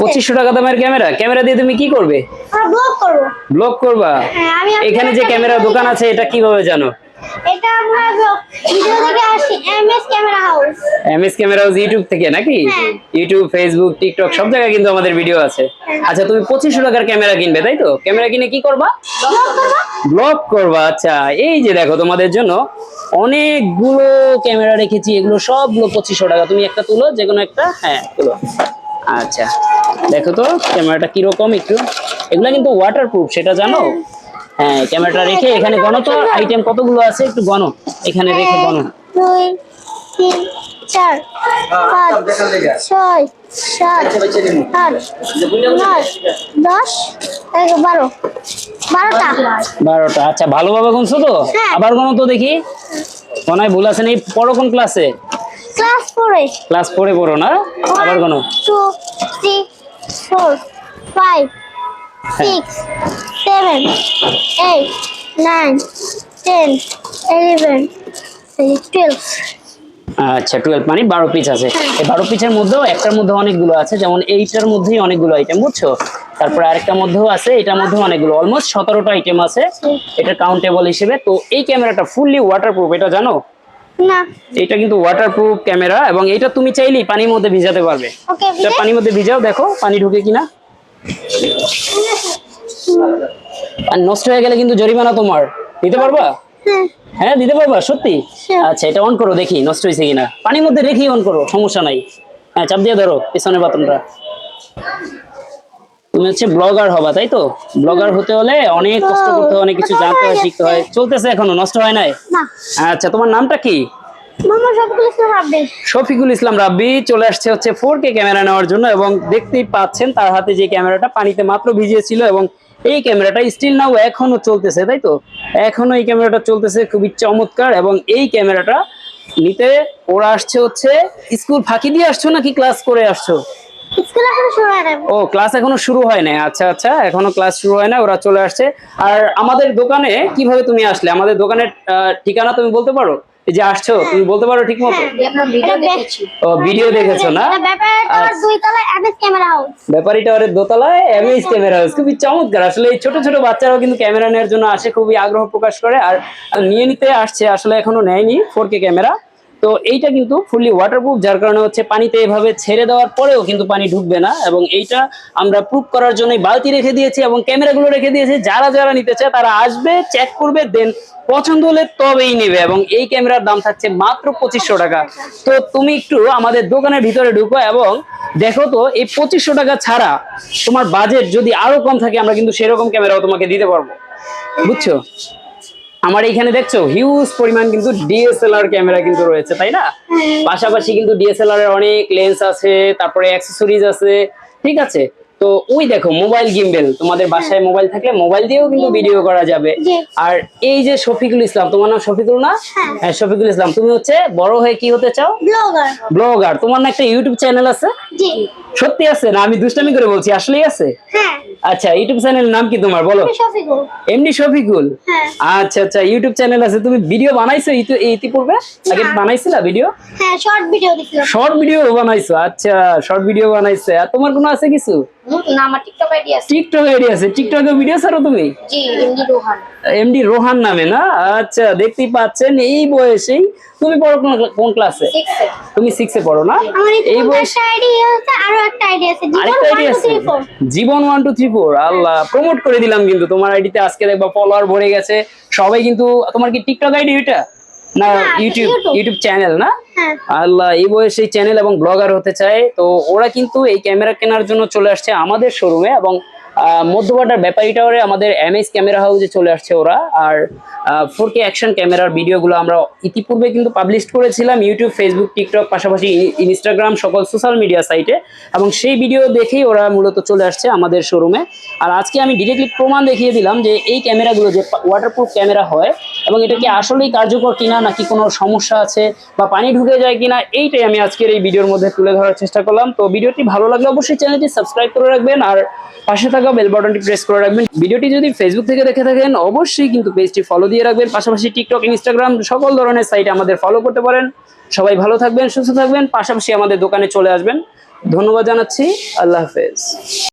পঁচিশশো টাকা দামের ক্যামেরা। ক্যামেরা দিয়ে তুমি কি করবে? আমরা ব্লগ করব। ব্লগ করবা? হ্যাঁ আমি এখানে যে ক্যামেরা দোকান আছে এটা কীভাবে জানো? এটা আমরা ভিডিও থেকে আসছি MS camera house MS camera house YouTube থেকে নাকি? হ্যাঁ। ইউটিউব ফেসবুক টিকটক সব জায়গায় কিন্তু আমাদের ভিডিও আছে। আচ্ছা তুমি পঁচিশশো টাকার ক্যামেরা কিনবে তাই তো? ক্যামেরা কিনে কি করবা? ব্লগ ব্লগ করবা আচ্ছা। এই যে দেখো তোমাদের জন্য অনেকগুলো ক্যামেরা রেখেছি এগুলো সবগুলো পঁচিশশো টাকা। তুমি একটা তুলো যে কোনো একটা হ্যাঁ তুলো। আচ্ছা। দেখো তো ক্যামেরাটা কীরকম একটু? এগুলো কিন্তু ওয়াটার প্রুফ সেটা জানো? হ্যাঁ ক্যামেরাটা রেখে এখানে গণ তো। আইটেম কতগুলো আছে একটু গণ। এখানে রেখে গণ। দুই তিন চার পাঁচ ছয় সাত আট নয় দশ এগারো বারো। বারোটা। বারোটা আচ্ছা ভালোভাবে গুনছো তো? হ্যাঁ। আবার গণ তো দেখি। মনে হয় ভুল আছে নেই। পড়ো কোন ক্লাসে ক্লাস ক্লাস ফোরে পড়ো না? আবার গণ। Two three four five six seven eight nine ten eleven twelve আচ্ছা টুয়েলভ মানে বারো পিস আছে। এই বারো পিসের মধ্যেও একটার মধ্যে অনেকগুলো আছে। যেমন এইটার মধ্যেই অনেকগুলো আইটেম বুঝছ? তারপরে আরেকটার মধ্যেও আছে এটার মধ্যেও অনেকগুলো। অলমোস্ট সতেরোটা আইটেম আছে। এটা কাউন্টেবল হিসেবে। তো এই ক্যামেরাটা ফুললি ওয়াটারপ্রুফ এটা জানো? না। এটা কিন্তু ওয়াটারপ্রুফ ক্যামেরা এবং এটা তুমি চাইলেই পানির মধ্যে ভিজাতে পারবে। এটা পানির মধ্যে ভিজাও দেখো পানি ঢুকে কিনা। আর নষ্ট হয়ে গেলে কিন্তু জরিমানা তোমার। দিতে পারবা? হ্যাঁ। হ্যাঁ দিতে পারবা সত্যি? আচ্ছা এটা অন করো দেখি নষ্ট হয়েছে কিনা। পানির মধ্যে রেখেই অন করো সমস্যা নাই। হ্যাঁ চাপ দিয়ে ধরো পিছনের বাতনটা তুমি হচ্ছে ব্লগার হবা তাই তো? ব্লগার হতে হলে অনেক কষ্ট করতে হয় অনেক কিছু জানতে হয় শিখতে হয়। চলতেছে এখনও নষ্ট হয় নাই? আচ্ছা তোমার নামটা কি? শফিকুল ইসলাম রাব্বি। চলে আসছে হচ্ছে ফোর কে ক্যামেরা নেওয়ার জন্য এবং দেখতেই পাচ্ছেন তার হাতে যে ক্যামেরাটা পানিতে মাত্র ভিজিয়েছিল এবং এই ক্যামেরাটা স্টিল নাও এখনও চলতেছে তাই তো? এখনও এই ক্যামেরাটা চলতেছে খুবই চমৎকার এবং এই ক্যামেরাটা নিতে ওরা আসছে হচ্ছে স্কুল ফাঁকি দিয়ে আসছো নাকি ক্লাস করে আসছো? স্কুল এখন শুরু হয় না ও ক্লাস এখনও শুরু হয় না আচ্ছা আচ্ছা এখনও ক্লাস শুরু হয় না ওরা চলে আসছে। আর আমাদের দোকানে কীভাবে তুমি আসলে? আমাদের দোকানের ঠিকানা তুমি বলতে পারো? যে আসছো তুমি বলতে পারো ঠিক মতো ভিডিও ও ভিডিও দেখেছ না? ব্যাপারে তোমার আচ্ছা। দুই তলায় এমএস ক্যামেরা হাউস ব্যাপারী টাওয়ারের দোতলায় এমএইচ ক্যামেরা হাউস খুবই চমৎকার। আসলে এই ছোট ছোট বাচ্চারাও কিন্তু ক্যামেরা নেওয়ার জন্য আসে খুবই আগ্রহ প্রকাশ করে। আর নিয়ে নিতে আসছে আসলে এখনও নেয়নি ফোর কে ক্যামেরা তো এইটা কিন্তু ফুললি ওয়াটারপ্রুফ যার কারণে হচ্ছে পানিতে এভাবে ছেড়ে দেওয়ার পরেও কিন্তু পানি ঢুকবে না। এবং এইটা আমরা প্রুফ করার জন্য বালতি রেখে দিয়েছি এবং ক্যামেরাগুলো রেখে দিয়েছি। যারা যারা নিতে চায় তারা আসবে চেক করবে দেন পছন্দ হলে তবেই নেবে। এবং এই ক্যামেরার দাম থাকছে মাত্র পঁচিশশো টাকা। তো তুমি একটু আমাদের দোকানের ভিতরে ঢুকো এবং দেখো তো, এই পঁচিশশো টাকা ছাড়া তোমার বাজেট যদি আরও কম থাকে, আমরা কিন্তু সেরকম ক্যামেরাও তোমাকে দিতে পারব। বুঝছ? আমার এখানে দেখছ হিউজ পরিমাণ কিন্তু ডিএসএলআর ক্যামেরা কিন্তু রয়েছে তাই না? পাশাপাশি কিন্তু ডিএসএলআর এর অনেক লেন্স আছে তারপরে অ্যাক্সেসরিজ আছে ঠিক আছে? তো ওই দেখো মোবাইল গিম্বেল তোমাদের বাসায় মোবাইল থাকলে মোবাইল দিয়েও কিন্তু ভিডিও করা যাবে। আর এই যে শফিকুল ইসলাম তোমার নাম শফিকুল না? হ্যাঁ। হ্যাঁ শফিকুল ইসলাম তুমি হচ্ছে বড় হয়ে কি হতে চাও? ব্লগার ব্লগার তোমার না একটা ইউটিউব চ্যানেল আছে? জি। সত্যি আছে? না আমি দুষ্টামি করে বলছি আসলেই আছে? হ্যাঁ। আচ্ছা ইউটিউব চ্যানেল নাম কি তোমার? বলো। আমি শফিকুল। হ্যাঁ। আচ্ছা আচ্ছা ইউটিউব চ্যানেল আছে তুমি ভিডিও বানাইছো ইতি- ইতিপূর্বে? আগে বানাইছিলা ভিডিও? হ্যাঁ শর্ট ভিডিও শর্ট ভিডিও বানাইছো আচ্ছা শর্ট ভিডিও বানাইছো। আর তোমার কোনো আছে কিছু? না আমার টিকটক আইডি আছে। টিকটক আইডি আছে। টিকটকে ভিডিও ছাড়ো তুমি? জি এমনি রোহান। এমডি রোহান নামে না? আচ্ছা দেখতেই পাচ্ছেন এই বয়সেই তুমি পড়ো কোন ক্লাসে তুমি সিক্সে পড়ো না? এই বয়স আইডি আছে আরও একটা আইডি আছে জীবন আরেকটা আইডি 1 আছে। 2 3 4 জীবন ওয়ান টু থ্রি ফোর আল্লাহ প্রমোট করে দিলাম কিন্তু তোমার আইডিতে আজকে দেখবা ফলোয়ার ভরে গেছে। সবাই কিন্তু তোমার কি টিকটক আইডি এটা না ইউটিউব ইউটিউব চ্যানেল না? হ্যাঁ। আল্লাহ এই বয়সে চ্যানেল এবং ব্লগার হতে চায়। তো ওরা কিন্তু এই ক্যামেরা কেনার জন্য চলে আসছে আমাদের শোরুমে এবং ব্যাপারী টাওয়ারে আমাদের এমএস ক্যামেরা হাউসে চলে আসছে ওরা। আর ফোর কে অ্যাকশন ক্যামেরার ভিডিওগুলো আমরা ইতিপূর্বে কিন্তু পাবলিশ করেছিলাম ইউটিউব ফেসবুক টিকটক পাশাপাশি ইনস্টাগ্রাম সকল সোশ্যাল মিডিয়া সাইটে এবং সেই ভিডিও দেখেই ওরা মূলত চলে আসছে আমাদের শোরুমে আর আজকে আমি ডিরেক্টলি প্রমাণ দেখিয়ে দিলাম যে এই ক্যামেরাগুলো যে ওয়াটারপ্রুফ ক্যামেরা হয় এবং এটা কি আসলেই কার্যকর কিনা, নাকি কোনো সমস্যা আছে বা পানি ঢুকে যায় কিনা, এইটাই আমি আজকের এই ভিডিওর মধ্যে তুলে ধরার চেষ্টা করলাম। তো ভিডিওটি ভালো লাগলে অবশ্যই চ্যানেলটি সাবস্ক্রাইব করে রাখবেন আর পাশে থাকা বেল বাটনটি প্রেস করে রাখবেন। ভিডিওটি যদি ফেসবুক থেকে দেখে থাকেন, অবশ্যই কিন্তু পেজটি ফলো দিয়ে রাখবেন। পাশাপাশি টিকটক ইনস্টাগ্রাম সকল ধরনের সাইটে আমাদের ফলো করতে পারেন। সবাই ভালো থাকবেন, সুস্থ থাকবেন, পাশাপাশি আমাদের দোকানে চলে আসবেন। ধন্যবাদ জানাচ্ছি। আল্লাহ হাফেজ।